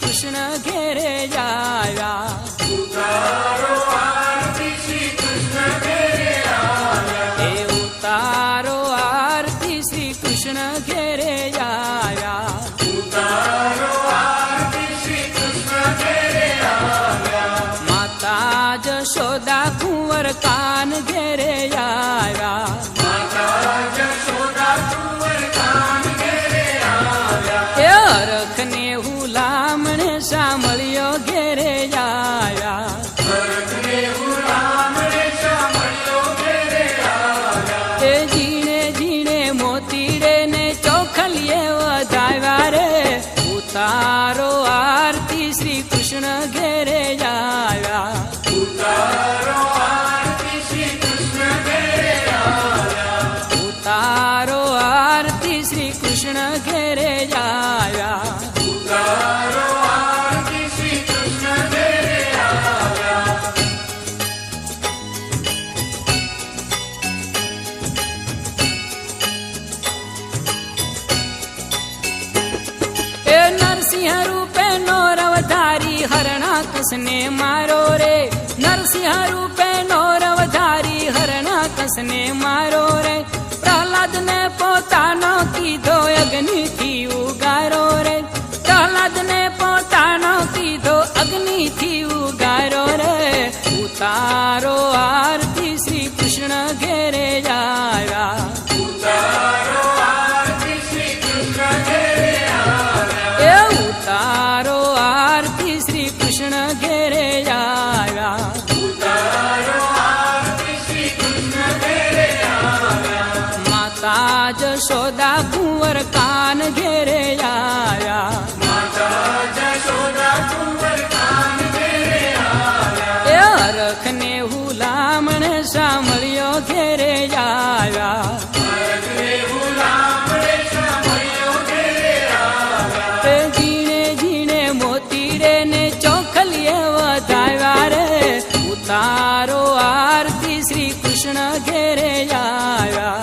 कृष्ण घेरे जाया। श्री उतारो आरती श्री कृष्ण घेरे आया माता जशोदा कुंवर कान गे ઉતારો આરતી શ્રી કૃષ્ણ ઘેરે આવ્યા ઉતારો આરતી શ્રી કૃષ્ણ ઘેરે આવ્યા નરસિંહ રૂપે નો રવધારી, હરણા કસને મારો રે. નરસિંહ રૂપે નો રવધારી, હરણા કસને મારો રે. પ્રહલાદ ને પોતાનો કીધો અગ્નિ થી ઉગારો રે. પ્રહલાદ ને પોતાનો કીધો અગ્નિ થી ઉગારો રે. ઉતારો આરતી શ્રી કૃષ્ણ ઘેરે આવ્યા આવ્યા માતા જશોદા કુંવર श्री कृष्ण घेरे आया।